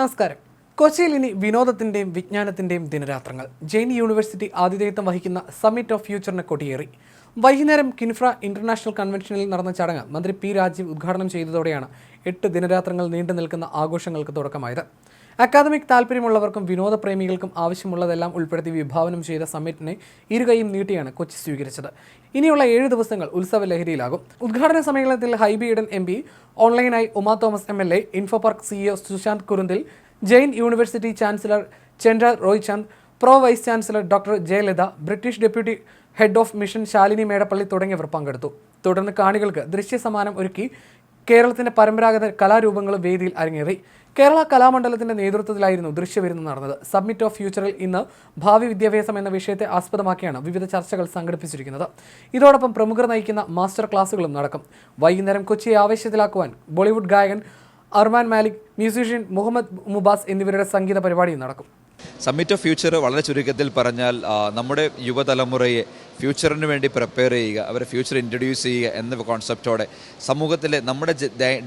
നമസ്കാരം. കൊച്ചിയിൽ ഇനി വിനോദത്തിന്റെയും വിജ്ഞാനത്തിന്റെയും ദിനരാത്രങ്ങൾ. ജെയിൻ യൂണിവേഴ്സിറ്റി ആതിഥേയത്വം വഹിക്കുന്ന സമ്മിറ്റ് ഓഫ് ഫ്യൂച്ചറിനെ കൊടിയേറി. വൈകുന്നേരം കിൻഫ്ര ഇന്റർനാഷണൽ കൺവെൻഷനിൽ നടന്ന ചടങ്ങ് മന്ത്രി പി രാജീവ് ഉദ്ഘാടനം ചെയ്തതോടെയാണ് എട്ട് ദിനരാത്രങ്ങൾ നീണ്ടു നിൽക്കുന്ന ആഘോഷങ്ങൾക്ക് തുടക്കമായത്. അക്കാദമിക് താല്പര്യമുള്ളവർക്കും വിനോദപ്രേമികൾക്കും ആവശ്യമുള്ളതെല്ലാം ഉൾപ്പെടുത്തി വിഭാവനം ചെയ്ത സമ്മിറ്റിനെ ഇരുകൈയും നീട്ടിയാണ് കൊച്ചി സ്വീകരിച്ചത്. ഇനിയുള്ള ഏഴ് ദിവസങ്ങൾ ഉത്സവ ലഹരിയിലാകും ഉദ്ഘാടന സമ്മേളനത്തിൽ ഹൈബി ഇടൻ എം പി ഓൺലൈനായി Uma Thomas M L A Infopark CEO Sushant Kurunthil Jain university chancellor Chenraj Roychand pro vice chancellor doctor Jayalatha British deputy head of mission Shalini Medappally തുടങ്ങിയവർ പങ്കെടുത്തു. തുടർന്ന് കാണികൾക്ക് ദൃശ്യസമാനം ഒരുക്കി കേരളത്തിന്റെ പരമ്പരാഗത കലാരൂപങ്ങളും വേദിയിൽ അരങ്ങേറി. കേരള കലാമണ്ഡലത്തിന്റെ നേതൃത്വത്തിലായിരുന്നു ദൃശ്യവിരുന്ന് നടന്നത്. സബ്മിറ്റ് ഓഫ് ഫ്യൂച്ചറിൽ ഇന്ന് ഭാവി വിദ്യാഭ്യാസം എന്ന വിഷയത്തെ ആസ്പദമാക്കിയാണ് വിവിധ ചർച്ചകൾ സംഘടിപ്പിച്ചിരിക്കുന്നത്. ഇതോടൊപ്പം പ്രമുഖർ നയിക്കുന്ന മാസ്റ്റർ ക്ലാസുകളും നടക്കും. വൈകുന്നേരം കൊച്ചിയെ ആവേശത്തിലാക്കുവാൻ ബോളിവുഡ് ഗായകൻ അർമാൻ മാലിക് മ്യൂസീഷ്യൻ മുഹമ്മദ് മുബാസ് എന്നിവരുടെ സംഗീത പരിപാടിയും നടക്കും. സമ്മിറ്റ് ഓഫ് ഫ്യൂച്ചർ വളരെ ചുരുക്കത്തിൽ പറഞ്ഞാൽ നമ്മുടെ യുവതലമുറയെ ഫ്യൂച്ചറിന് വേണ്ടി പ്രിപ്പയർ ചെയ്യുക അവരെ ഫ്യൂച്ചർ ഇൻട്രൊഡ്യൂസ് ചെയ്യുക എന്ന കോൺസെപ്റ്റോടെ സമൂഹത്തിലെ നമ്മുടെ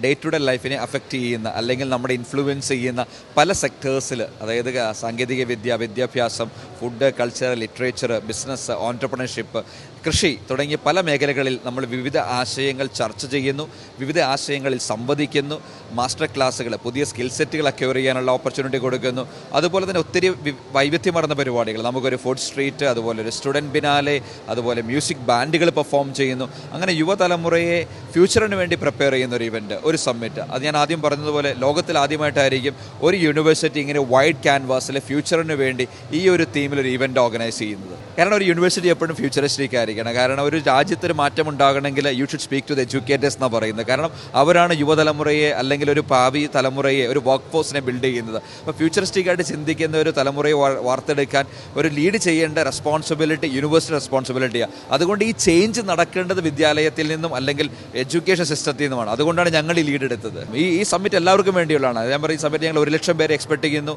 ഡേ ടു ഡേ ലൈഫിനെ അഫക്റ്റ് ചെയ്യുന്ന അല്ലെങ്കിൽ നമ്മുടെ ഇൻഫ്ലുവൻസ് ചെയ്യുന്ന പല സെക്ടേഴ്സിൽ അതായത് സാങ്കേതിക വിദ്യ വിദ്യാഭ്യാസം food culture literature business entrepreneurship കൃഷി തുടങ്ങിയ പല മേഖലകളിൽ നമ്മൾ വിവിധ ആശയങ്ങൾ ചർച്ച ചെയ്യുന്നു വിവിധ ആശയങ്ങളിൽ സംവദിക്കുന്നു മാസ്റ്റർ ക്ലാസ്സുകൾ പുതിയ സ്കിൽ സെറ്റുകൾ അക്വയർ ചെയ്യാനുള്ള ഓപ്പർച്യൂണിറ്റി കൊടുക്കുന്നു. അതുപോലെ തന്നെ ഒത്തിരി വി- വൈവിധ്യമാർന്ന പരിപാടികൾ. നമുക്കൊരു ഫുഡ് സ്ട്രീറ്റ് അതുപോലെ ഒരു സ്റ്റുഡന്റ് ബിനാലെ അതുപോലെ മ്യൂസിക് ബാൻഡുകൾ പെർഫോം ചെയ്യുന്നു. അങ്ങനെ യുവതലമുറയെ ഫ്യൂച്ചറിന് വേണ്ടി പ്രിപ്പയർ ചെയ്യുന്ന ഒരു ഇവന്റ് ഒരു സമ്മിറ്റ് അത് ഞാൻ ആദ്യം പറഞ്ഞതുപോലെ ലോകത്തിൽ ആദ്യമായിട്ടായിരിക്കും ഒരു യൂണിവേഴ്സിറ്റി ഇങ്ങനെ വൈഡ് ക്യാൻവാസിലെ ഫ്യൂച്ചറിന് വേണ്ടി ഈ ഒരു തീമിൽ ഒരു ഇവന്റ് ഓർഗനൈസ് ചെയ്യുന്നത്. കാരണം ഒരു യൂണിവേഴ്സിറ്റി എപ്പോഴും ഫ്യൂച്ചറിസ്റ്റിക് ആയിരിക്കണം. കാരണം ഒരു രാജ്യത്തിന് മാറ്റം ഉണ്ടാകണമെങ്കിൽ you should speak to the educators എന്ന് പറയുന്നത്. കാരണം അവരാണ് യുവതലമുറയെ അല്ലെങ്കിൽ ഒരു ഭാവി തലമുറയെ ഒരു വർക്ക് ഫോഴ്സിനെ ബിൽഡ് ചെയ്യുന്നത്. അപ്പോൾ ഫ്യൂച്ചറിസ്റ്റിക് ആയിട്ട് ചിന്തിക്കുന്ന ഒരു തലമുറയെ വാർത്തെടുക്കാൻ ഒരു ലീഡ് ചെയ്യേണ്ട റെസ്പോൺസിബിലിറ്റി യൂണിവേഴ്സിറ്റി റെസ്പോൺസിബിലിറ്റിയാണ് അതുകൊണ്ട് ഈ ചേഞ്ച് നടക്കേണ്ടത് വിദ്യാലയത്തിൽ നിന്നും അല്ലെങ്കിൽ എഡ്യൂക്കേഷൻ സിസ്റ്റത്തിൽ നിന്നുമാണ്. അതുകൊണ്ടാണ് ഞങ്ങൾ ഈ ലീഡ് എടുത്തത്. ഈ ഈ സമ്മിറ്റ് എല്ലാവർക്കും വേണ്ടിയുള്ളതാണ്. ഞാൻ പറയും ഈ സമ്മിറ്റ് ഞങ്ങൾ ഒരു ലക്ഷം പേരെ എക്സ്പെക്ട് ചെയ്യുന്നു.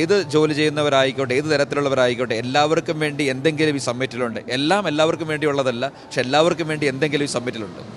ഏത് ജോലി ചെയ്യുന്നവരായിക്കോട്ടെ ഏത് തരത്തിലുള്ളവരായിക്കോട്ടെ എല്ലാവർക്കും വേണ്ടി എന്തെങ്കിലും ഈ സമ്മിറ്റിലുണ്ട് എല്ലാം എല്ലാവർക്കും വേണ്ടിയുള്ളതല്ല പക്ഷെ എല്ലാവർക്കും വേണ്ടി എന്തെങ്കിലും ഈ സമ്മിറ്റിലുണ്ട്